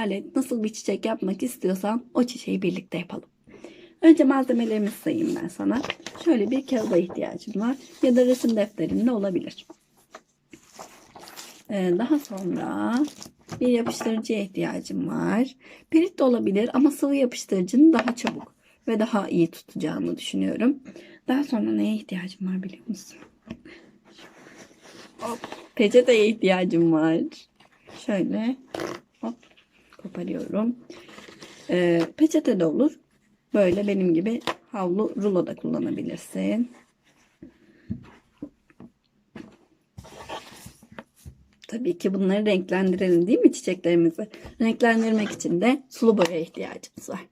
hayal et. Nasıl bir çiçek yapmak istiyorsan o çiçeği birlikte yapalım. Önce malzemelerimi sayayım ben sana. Şöyle bir kağıda ihtiyacım var. Ya da resim defterinde olabilir. Ee, daha sonra bir yapıştırıcıya ihtiyacım var. Pirit de olabilir ama sıvı yapıştırıcının daha çabuk ve daha iyi tutacağını düşünüyorum. Daha sonra neye ihtiyacım var biliyor musun? Hop, peçeteye ihtiyacım var. Şöyle koparıyorum. Ee, peçete de olur. Böyle benim gibi havlu rulo da kullanabilirsin. Tabii ki bunları renklendirelim değil mi çiçeklerimizi? Renklendirmek için de sulu boya ihtiyacımız var.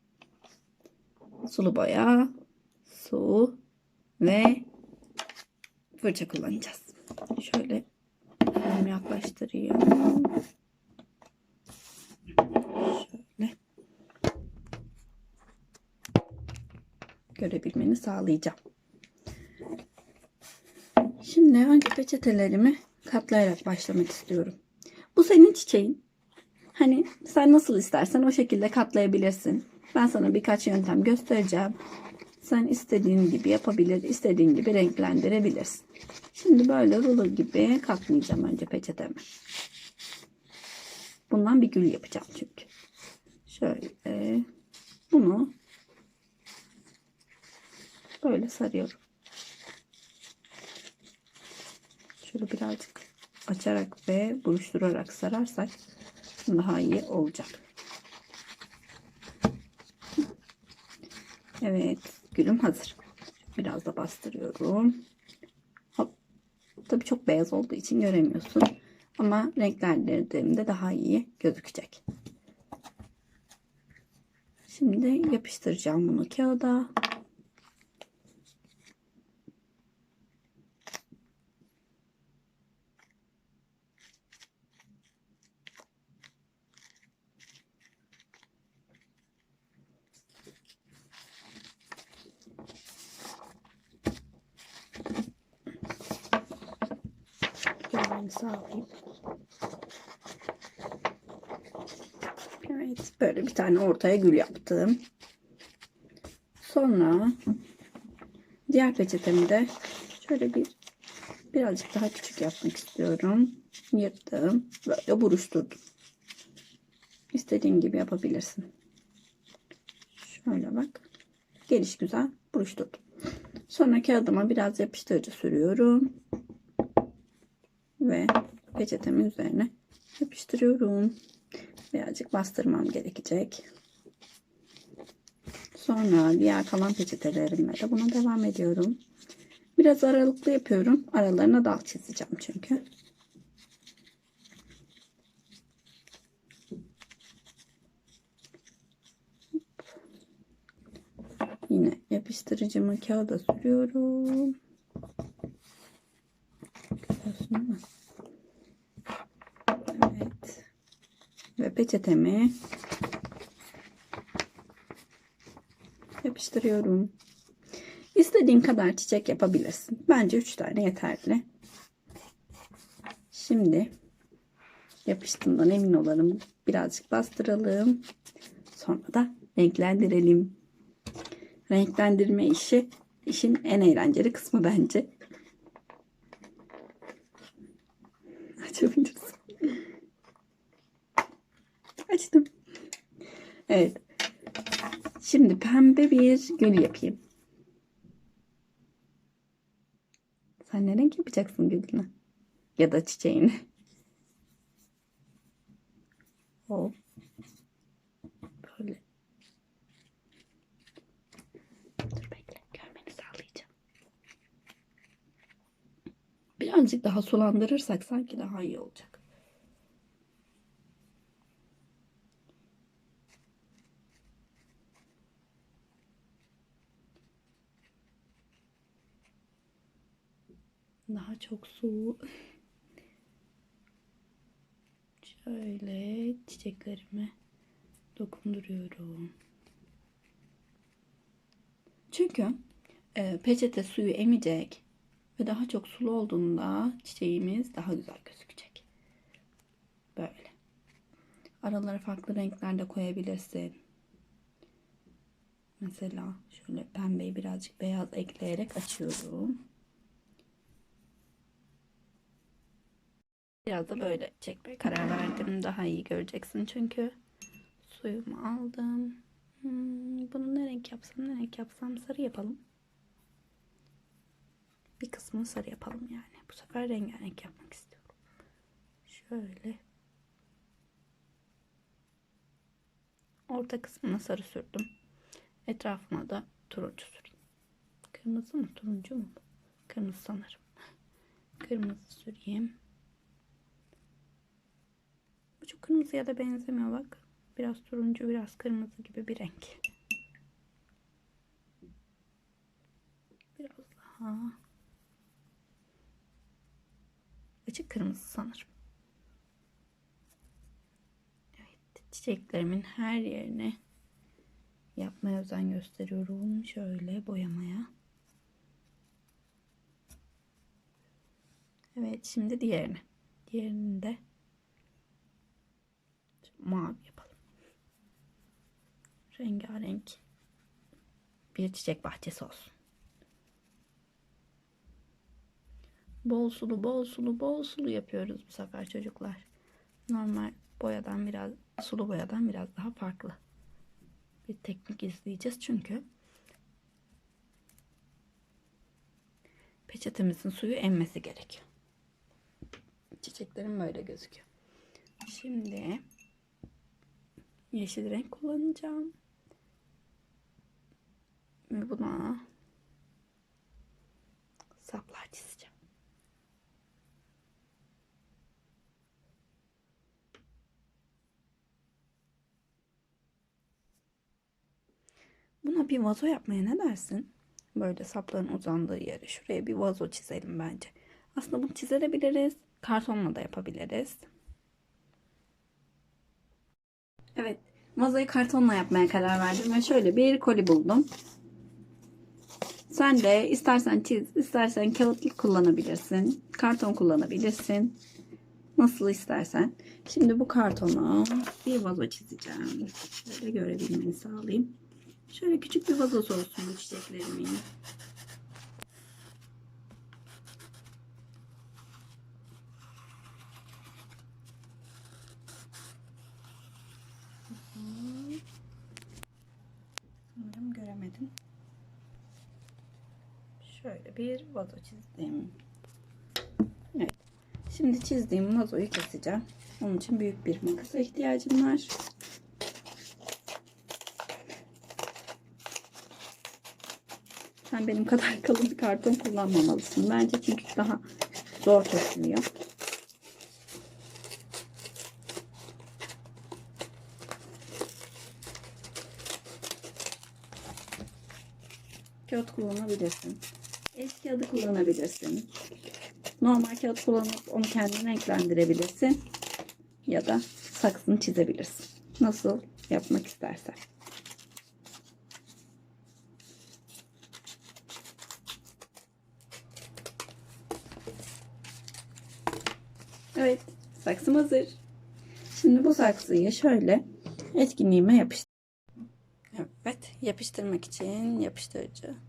Sulu boya, su ve fırça kullanacağız. Şöyle yaklaştırayım. Şöyle görebilmeni sağlayacağım. Şimdi önce peçetelerimi katlayarak başlamak istiyorum. Bu senin çiçeğin. Hani sen nasıl istersen o şekilde katlayabilirsin. Ben sana birkaç yöntem göstereceğim. Sen istediğin gibi yapabilir, istediğin gibi renklendirebilirsin. Şimdi böyle rulo gibi katlayacağım önce peçetemi. Bundan bir gül yapacağım çünkü. Şöyle bunu böyle sarıyorum. Şöyle birazcık açarak ve buruşturarak sararsak daha iyi olacak. Evet, gülüm hazır. Biraz da bastırıyorum. Hop. Tabii çok beyaz olduğu için göremiyorsun. Ama renklendirdiğimde daha iyi gözükecek. Şimdi yapıştıracağım bunu kağıda. Görmeni sağlayayım. Evet, böyle bir tane ortaya gül yaptım. Sonra diğer peçetemi de şöyle bir birazcık daha küçük yapmak istiyorum. Yırttım. Böyle buruşturdum. İstediğin gibi yapabilirsin. Şöyle bak. Geliş güzel buruşturdum. Sonra kağıdıma biraz yapıştırıcı sürüyorum ve peçetemin üzerine yapıştırıyorum. Birazcık bastırmam gerekecek. Sonra diğer kalan peçetelerimle de buna devam ediyorum. Biraz aralıklı yapıyorum. Aralarına dal çizeceğim çünkü. Yine yapıştırıcımı kağıda sürüyorum. Görüyorsun değil mi? Evet. Ve peçetemi yapıştırıyorum. İstediğin kadar çiçek yapabilirsin. Bence 3 tane yeterli. Şimdi yapıştığından emin olalım. Birazcık bastıralım. Sonra da renklendirelim. Renklendirme işi işin en eğlenceli kısmı bence. Evet. Şimdi pembe bir gül yapayım. Sen ne renk yapacaksın gülünü? Ya da çiçeğini. Hop. Böyle. Dur bekle. Görmeni sağlayacağım. Birazcık daha sulandırırsak sanki daha iyi olacak. Daha çok su. Şöyle çiçeklerime dokunduruyorum. Çünkü e, peçete suyu emecek ve daha çok sulu olduğunda çiçeğimiz daha güzel gözükecek. Böyle. Aralara farklı renkler de koyabilirsin. Mesela şöyle pembeyi birazcık beyaz ekleyerek açıyorum. Biraz da böyle çekmeye karar verdim. Daha iyi göreceksin çünkü. Suyumu aldım. Hmm, bunu ne renk yapsam ne renk yapsam sarı yapalım. Bir kısmını sarı yapalım yani. Bu sefer rengarenk yapmak istiyorum. Şöyle. Orta kısmına sarı sürdüm. Etrafına da turuncu süreyim. Kırmızı mı turuncu mu? Kırmızı sanırım. Kırmızı süreyim. Kırmızıya da benzemiyor bak. Biraz turuncu biraz kırmızı gibi bir renk. Biraz daha. Açık kırmızı sanırım. Evet, çiçeklerimin her yerine yapmaya özen gösteriyorum. Şöyle boyamaya. Evet, şimdi diğerini. Diğerini de mavi yapalım. Rengarenk bir çiçek bahçesi olsun. Bol sulu, bol sulu, bol sulu yapıyoruz bu sefer çocuklar. Normal boyadan biraz, sulu boyadan biraz daha farklı bir teknik izleyeceğiz çünkü peçetemizin suyu emmesi gerekiyor. Çiçeklerim böyle gözüküyor. Şimdi yeşil renk kullanacağım. Buna saplar çizeceğim. Buna bir vazo yapmaya ne dersin? Böyle sapların uzandığı yere şuraya bir vazo çizelim bence. Aslında bunu çizebiliriz. Kartonla da yapabiliriz. Evet. Vazoyu kartonla yapmaya karar verdim ve şöyle bir koli buldum. Sen de istersen çiz, istersen kağıtlık kullanabilirsin. Karton kullanabilirsin. Nasıl istersen. Şimdi bu kartona bir vazo çizeceğim. Şöyle görebilmeni sağlayayım. Şöyle küçük bir vazosu olsun bu çiçeklerimin. Sanırım göremedim. Şöyle bir vazo çizdim. Evet. Şimdi çizdiğim vazoyu keseceğim. Onun için büyük bir makasa ihtiyacım var. Sen benim kadar kalın karton kullanmamalısın. Bence çünkü daha zor kesiliyor. Kağıt kullanabilirsin. El kağıdı kullanabilirsin. Normal kağıt kullanıp onu kendin renklendirebilirsin. Ya da saksını çizebilirsin. Nasıl yapmak istersen. Evet, saksım hazır. Şimdi bu saksıyı şöyle etkinliğime yapıştır. Evet, yapıştırmak için yapıştırıcı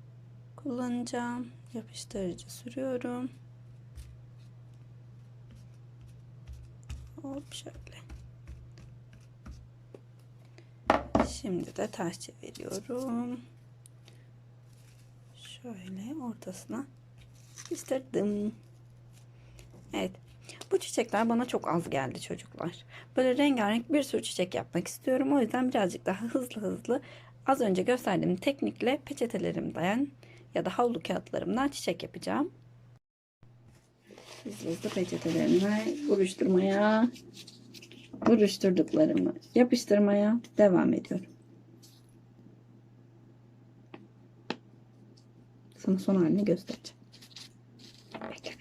kullanacağım. Yapıştırıcı sürüyorum. Hop şöyle. Şimdi de ters çeviriyorum. Şöyle ortasına yapıştırdım. Evet. Bu çiçekler bana çok az geldi çocuklar. Böyle rengarenk bir sürü çiçek yapmak istiyorum. O yüzden birazcık daha hızlı hızlı az önce gösterdiğim teknikle peçetelerimden ya da havlu kağıtlarımdan çiçek yapacağım. Hızlı hızlı peçetelerimle buruşturmaya, buruşturduklarımı yapıştırmaya devam ediyorum. Sana son halini göstereceğim. Bekle.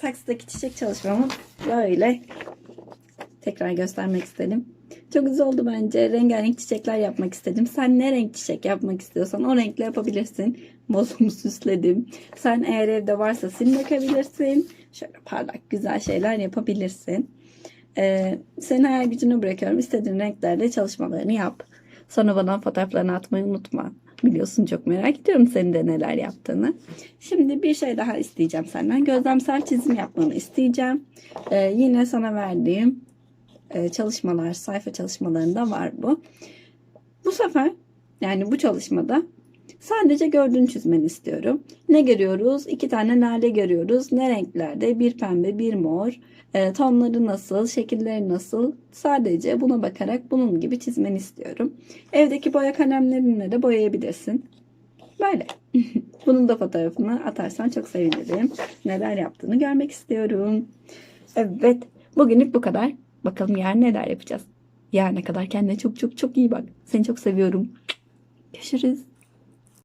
Saksıdaki çiçek çalışmamı böyle tekrar göstermek istedim. Çok güzel oldu bence. Rengarenk çiçekler yapmak istedim. Sen ne renk çiçek yapmak istiyorsan o renkle yapabilirsin. Bozumu süsledim. Sen eğer evde varsa sim dökebilirsin. Şöyle parlak güzel şeyler yapabilirsin. Ee, senin hayal gücünü bırakıyorum. İstediğin renklerde çalışmalarını yap. Sonra bana fotoğraflarını atmayı unutma. Biliyorsun çok merak ediyorum senin de neler yaptığını. Şimdi bir şey daha isteyeceğim senden. Gözlemsel çizim yapmanı isteyeceğim. Ee, yine sana verdiğim e, çalışmalar, sayfa çalışmalarında var bu. Bu sefer yani bu çalışmada sadece gördüğünü çizmeni istiyorum. Ne görüyoruz? İki tane lale görüyoruz. Ne renklerde? Bir pembe, bir mor. E, tonları nasıl? Şekilleri nasıl? Sadece buna bakarak bunun gibi çizmeni istiyorum. Evdeki boya kalemlerinle de boyayabilirsin. Böyle. Bunun da fotoğrafını atarsan çok sevinirim. Neler yaptığını görmek istiyorum. Evet. Bugünlük bu kadar. Bakalım yarın neler yapacağız. Yarına kadar kendine çok çok çok iyi bak. Seni çok seviyorum. Görüşürüz.